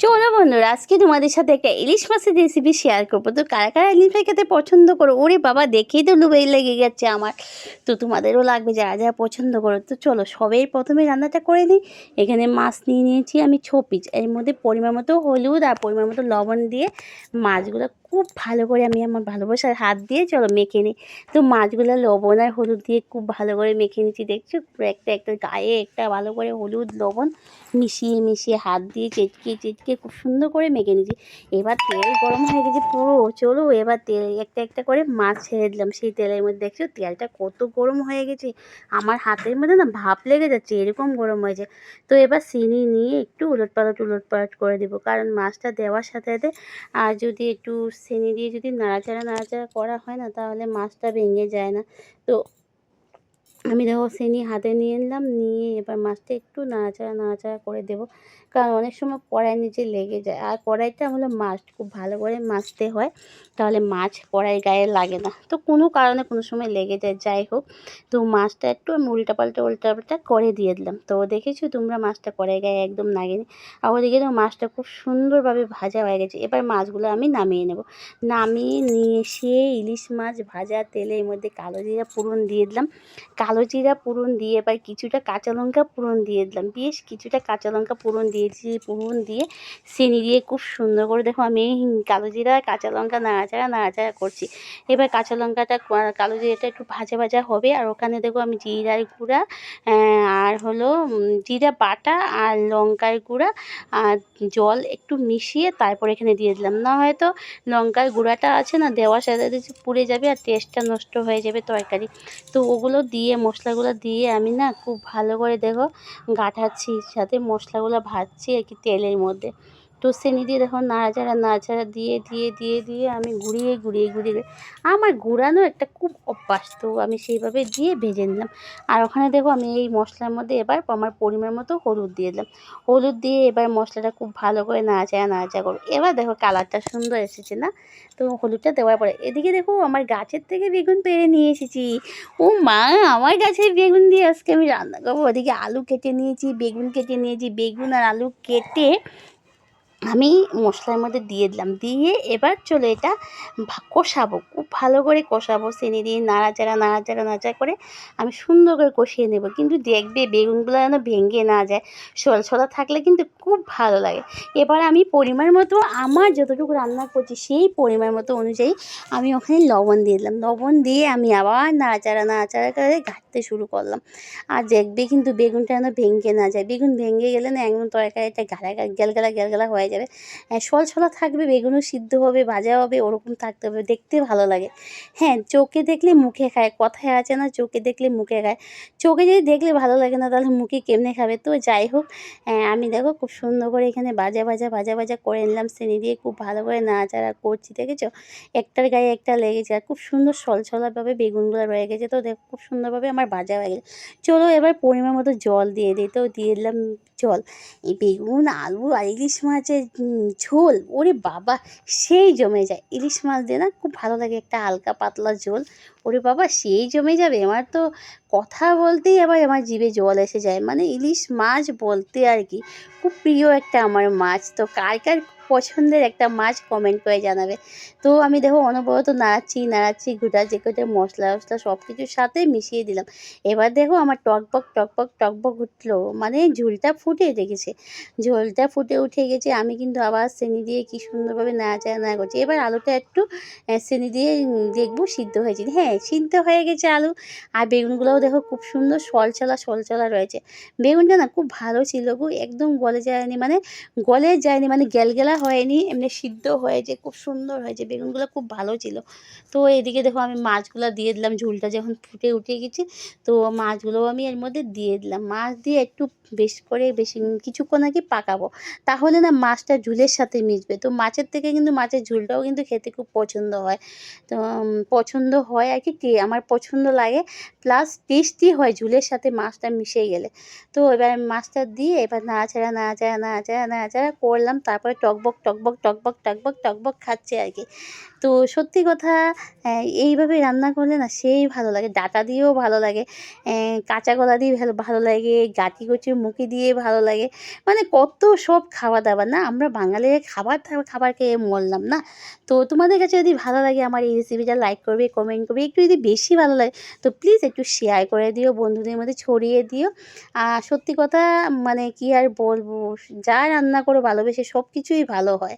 চলো বন্ধুরা, আজকে তোমাদের সাথে একটা ইলিশ মাছের রেসিপি শেয়ার করব। তো কারা কারা ইলিশ ভাই খেতে পছন্দ করো? ওরে বাবা, দেখেই তো লুবেই লেগে গেছে আমার। তো তোমাদেরও লাগবে যারা যারা পছন্দ করো। তো চলো সবের প্রথমে রান্নাটা করে নিই। এখানে মাছ নিয়ে নিয়েছি আমি ছ পিস এর মধ্যে পরিমাণ মতো হলুদ আর পরিমাণ মতো লবণ দিয়ে মাছগুলো খুব ভালো করে আমি আমার ভালোবাসার হাত দিয়ে চলো মেখে নিই। তো মাছগুলো লবণ আর হলুদ দিয়ে খুব ভালো করে মেখে নিচ্ছি, দেখছ? একটা একটা গায়ে একটা ভালো করে হলুদ, লবণ মিশিয়ে মিশিয়ে হাত দিয়ে চেটকে চেটকে খুব সুন্দর করে মেখে নিয়েছি এবার তেল গরম হয়ে গেছে পুরো, চলো এবার তেল একটা একটা করে মাছ ছেড়ে দিলাম। সেই তেলের মধ্যে দেখছ? তেলটা কত গরম হয়ে গেছে। আমার হাতের মধ্যে না ভাপ লেগে যাচ্ছে, এরকম গরম হয়েছে। তো এবার চিনি নিয়ে একটু উলট পালট উলট পালট করে দেবো। কারণ মাছটা দেওয়ার সাথে সাথে, আর যদি একটু চিনি দিয়ে যদি নাড়াচাড়া নাড়াচাড়া করা হয় না তাহলে মাছটা ভেঙে যায় না। তো আমি দেখো চিনি হাতে নিয়ে নিলাম নিয়ে এবার মাছটা একটু নাড়াচাড়া নাড়াচাড়া করে দেবো। কারণ অনেক সময় কড়াই নিচে লেগে যায়। আর কড়াইটা হলো মাছ খুব ভালো করে মাছতে হয়। তাহলে মাছ কড়াই গায়ে লাগে না। তো কোনো কারণে কোনো সময় লেগে যায়। যাই হোক, তো মাছটা একটু আমি উল্টা পাল্টা উল্টা পাল্টা করে দিয়ে দিলাম। তো দেখেছ তোমরা মাছটা কড়াই গায়ে একদম লাগেনি আর ওদিকে তো মাছটা খুব সুন্দরভাবে ভাজা হয়ে গেছে। এবার মাছগুলো আমি নামিয়ে নেব। নামিয়ে নিয়ে এসে ইলিশ মাছ ভাজা তেলের মধ্যে কালো জিরা পুরন দিয়ে দিলাম। কালো জিরা পুরন দিয়ে এবার কিছুটা কাঁচা লঙ্কা পুরন দিয়ে দিলাম। বেশ কিছুটা কাঁচা লঙ্কা পুরন দিয়েছি পুরন দিয়ে চিনি দিয়ে খুব সুন্দর করে। দেখো আমি কালো জিরা কাঁচা লঙ্কা নাড়াচাড়া নাড়াচাড়া করছি। এবার কাঁচা লঙ্কাটা কালো জিরাটা একটু ভাজা ভাজা হবে। আর ওখানে দেখো আমি জিরার গুঁড়া আর হলো জিরা বাটা আর লঙ্কার গুঁড়া আর জল একটু মিশিয়ে তারপর এখানে দিয়ে দিলাম। না হয়তো লঙ্কার গুঁড়াটা আছে না, দেওয়ার সাথে পুড়ে যাবে আর টেস্টটা নষ্ট হয়ে যাবে তরকারি। তো ওগুলো দিয়ে মশলাগুলো দিয়ে আমি না খুব ভালো করে দেখো গাঠাচ্ছি, সাথে মশলাগুলো ভাজছি আর কি তেলের মধ্যে। তো চিনি দিয়ে দেখো নাড়াচাড়া নাড়াচাড়া দিয়ে দিয়ে দিয়ে দিয়ে আমি ঘুরিয়ে ঘুরিয়ে ঘুরিয়ে আমার ঘুরানো একটা খুব অভ্যাস। তো আমি সেইভাবে দিয়ে ভেজে নিলাম। আর ওখানে দেখো আমি এই মশলার মধ্যে এবার আমার পরিমাণ মতো হলুদ দিয়ে দিলাম। হলুদ দিয়ে এবার মশলাটা খুব ভালো করে নাড়াচাড়া নাড়াচাড়া করব। এবার দেখো কালারটা সুন্দর এসেছে না? তো হলুদটা দেওয়ার পরে এদিকে দেখো আমার গাছের থেকে বেগুন পেরে নিয়ে এসেছি। ও মা, আমার গাছের বেগুন দিয়ে আজকে আমি রান্না করব। ওদিকে আলু কেটে নিয়েছি, বেগুন কেটে নিয়েছি। বেগুন আর আলু কেটে আমি মশলার মধ্যে দিয়ে দিলাম। দিয়ে এবার চলে এটা কষাবো। খুব ভালো করে কষাবো, চিনি দিয়ে নাড়াচাড়া নাড়াচাড়া নাড়াচাড়া করে আমি সুন্দর করে কষিয়ে নেব। কিন্তু দেখবে বেগুনগুলো যেন ভেঙে না যায়। ছোলা ছোলা থাকলে কিন্তু খুব ভালো লাগে। এবার আমি পরিমাণ মতো আমার যতটুকু রান্না করছি সেই পরিমাণ মতো অনুযায়ী আমি ওখানে লবণ দিয়ে দিলাম। লবণ দিয়ে আমি আবার নাড়াচাড়া নাড়াচাড়া করে ঘাটতে শুরু করলাম। আর দেখবে কিন্তু বেগুনটা যেন ভেঙে না যায়। বেগুন ভেঙে গেলে না একদম তরকারিটা গালা গ্যালগালা গ্যালগালা হয়ে যাবে। সল ছলা থাকবে, বেগুনও সিদ্ধ হবে, ভাজা হবে, ওরকম থাকতে হবে, দেখতে ভালো লাগে। হ্যাঁ চোখে দেখলে মুখে খায়, কথায় আছে না, চোখে দেখলে মুখে খায়। চোখে যদি দেখলে ভালো লাগে না, তাহলে মুখে কেমনে খাবে? তো যাই হোক আমি দেখো খুব সুন্দর করে এখানে বাজা ভাজা ভাজা ভাজা করে নিলাম, চিনি দিয়ে খুব ভালো করে নাড়াচাড়া করছি, দেখেছ? একটার গায়ে একটা লেগেছে আর খুব সুন্দর সলছলাভাবে বেগুনগুলো রয়ে গেছে। তো দেখো খুব সুন্দরভাবে আমার ভাজা হয়ে গেছে চলো এবার পরিমাণ মতো জল দিয়ে দিই। তো দিয়ে দিলাম জল। এই বেগুন, আলু আর ইলিশ মাছের ঝোল, ওরে বাবা, সেই জমে যায়। ইলিশ মাছ দিয়ে না খুব ভালো লাগে, একটা হালকা পাতলা ঝোল। ওরে বাবা, সেই জমে যাবে। আমার তো কথা বলতেই আবার আমার জিভে জল এসে যায়। মানে ইলিশ মাছ বলতে আর কি, খুব প্রিয় একটা আমার মাছ। তো কার কার পছন্দের একটা মাছ কমেন্ট করে জানাবে। তো আমি দেখো অনবরত নাড়াচ্ছি নাড়াচ্ছি, গোটা যে কোটে মশলা টশলা সব কিছুর সাথে মিশিয়ে দিলাম। এবার দেখো আমার টকবক টকবক টকবক উঠল। মানে ঝোলটা ফুটে দেখেছে ঝোলটা ফুটে উঠে গেছে। আমি কিন্তু আবার চিনি দিয়ে কি সুন্দরভাবে নাড়াচাড়া না করছি। এবার আলুটা একটু চিনি দিয়ে দেখব সিদ্ধ হয়েছে। হ্যাঁ সিদ্ধ হয়ে গেছে আলু। আর বেগুনগুলোও দেখো খুব সুন্দর সলচলা সলচলা রয়েছে। বেগুনটা না খুব ভালো ছিল গো। একদম গলে যায়নি। মানে গলে যায়নি। মানে গ্যালগেলা হয়নি, এমনি সিদ্ধ হয়েছে, খুব সুন্দর হয়েছে, বেগুনগুলো খুব ভালো ছিল। তো এদিকে দেখো আমি মাছগুলো দিয়ে দিলাম, ঝোলটা যখন ফুটে উঠে গেছে, তো মাছগুলোও আমি এর মধ্যে দিয়ে দিলাম। মাছ দিয়ে একটু বেশ করে বেশি কিছুক্ষণ কি পাকাবো, তাহলে না মাছটা ঝুলের সাথে মিশবে। তো মাছের থেকে কিন্তু মাছের ঝুলটাও কিন্তু খেতে খুব পছন্দ হয়। তো পছন্দ হয় আর কি আমার পছন্দ লাগে প্লাস টেস্টি হয় ঝুলের সাথে মাছটা মিশে গেলে। তো এবার মাছটা দিয়ে এবার নাড়াচাড়া নাড়াচাড়া নাড়াচাড়া নাড়াচাড়া করলাম, তারপরে টকবক টকবক টকবক টকবক টকবক টকবক খাচ্ছে আর কি। তো সত্যি কথা এইভাবে রান্না করলে না সেই ভালো লাগে। ডাটা দিয়েও ভালো লাগে কাঁচা কলা দিয়ে ভালো ভালো লাগে গাঠি কচুর মুখি দিয়ে ভালো লাগে। মানে কত সব খাওয়া দাওয়া না, আমরা বাঙালির খাবার খাবার খেয়ে মরলাম না। তো তোমাদের কাছে যদি ভালো লাগে আমার এই রেসিপিটা লাইক করবে কমেন্ট করবে, একটু যদি বেশি ভালো লাগে, তো প্লিজ একটু শেয়ার করে দিও, বন্ধুদের মধ্যে ছড়িয়ে দিও। আর সত্যি কথা মানে কি আর বলব, যা রান্না করো, ভালোবেসে সব কিছুই ভালো হয়।